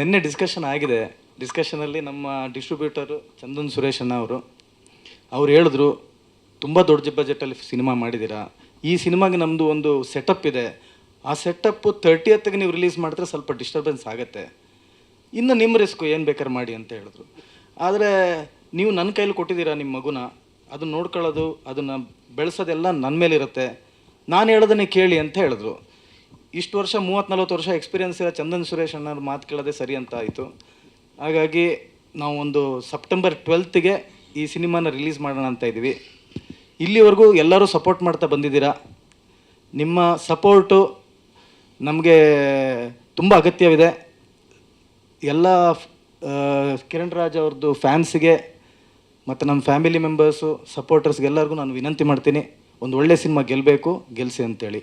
ನಿನ್ನೆ ಡಿಸ್ಕಷನ್ ಆಗಿದೆ. ಡಿಸ್ಕಷನಲ್ಲಿ ನಮ್ಮ ಡಿಸ್ಟ್ರಿಬ್ಯೂಟರು ಚಂದನ್ ಸುರೇಶ್ ಅಣ್ಣ ಅವರು, ಅವ್ರು ಹೇಳಿದ್ರು, ತುಂಬ ದೊಡ್ಡ ಬಜೆಟಲ್ಲಿ ಸಿನಿಮಾ ಮಾಡಿದ್ದೀರಾ? ಈ ಸಿನಿಮಾಗೆ ನಮ್ಮದು ಒಂದು ಸೆಟಪ್ ಇದೆ. ಆ ಸೆಟಪ್ಪು ತರ್ಟಿ ಹತ್ತಿಗೆ ನೀವು ರಿಲೀಸ್ ಮಾಡಿದ್ರೆ ಸ್ವಲ್ಪ ಡಿಸ್ಟರ್ಬೆನ್ಸ್ ಆಗುತ್ತೆ. ಇನ್ನು ನಿಮ್ಮ ರಿಸ್ಕು ಏನು ಬೇಕಾದ್ರೆ ಮಾಡಿ ಅಂತ ಹೇಳಿದ್ರು. ಆದರೆ ನೀವು ನನ್ನ ಕೈಲಿ ಕೊಟ್ಟಿದ್ದೀರಾ ನಿಮ್ಮ ಮಗುನ? ಅದನ್ನ ನೋಡ್ಕೊಳ್ಳೋದು, ಅದನ್ನು ಬೆಳೆಸೋದೆಲ್ಲ ನನ್ನ ಮೇಲಿರುತ್ತೆ. ನಾನು ಹೇಳೋದನ್ನೇ ಕೇಳಿ ಅಂತ ಹೇಳಿದ್ರು. ಇಷ್ಟು ವರ್ಷ, ಮೂವತ್ತು ನಲ್ವತ್ತು ವರ್ಷ ಎಕ್ಸ್ಪೀರಿಯನ್ಸ್ ಇರೋ ಚಂದನ್ ಸುರೇಶ್ ಅಣ್ಣವ್ರ ಮಾತು ಕೇಳೋದೇ ಸರಿ ಅಂತ ಆಯಿತು. ಹಾಗಾಗಿ ನಾವು ಒಂದು ಸೆಪ್ಟೆಂಬರ್ ಟ್ವೆಲ್ತ್ಗೆ ಈ ಸಿನಿಮಾನ ರಿಲೀಸ್ ಮಾಡೋಣ ಅಂತ ಇದ್ದೀವಿ. ಇಲ್ಲಿವರೆಗೂ ಎಲ್ಲರೂ ಸಪೋರ್ಟ್ ಮಾಡ್ತಾ ಬಂದಿದ್ದೀರಾ? ನಿಮ್ಮ ಸಪೋರ್ಟು ನಮಗೆ ತುಂಬ ಅಗತ್ಯವಿದೆ. ಎಲ್ಲ ಕಿರಣ್ ರಾಜ್ ಅವ್ರದ್ದು ಫ್ಯಾನ್ಸ್ಗೆ ಮತ್ತು ನಮ್ಮ ಫ್ಯಾಮಿಲಿ ಮೆಂಬರ್ಸು ಸಪೋರ್ಟರ್ಸ್ಗೆಲ್ಲರಿಗೂ ನಾನು ವಿನಂತಿ ಮಾಡ್ತೀನಿ. ಒಂದು ಒಳ್ಳೆಯ ಸಿನಿಮಾ ಗೆಲ್ಲಬೇಕು ಗೆಲ್ಲಿಸಿ ಅಂತೇಳಿ.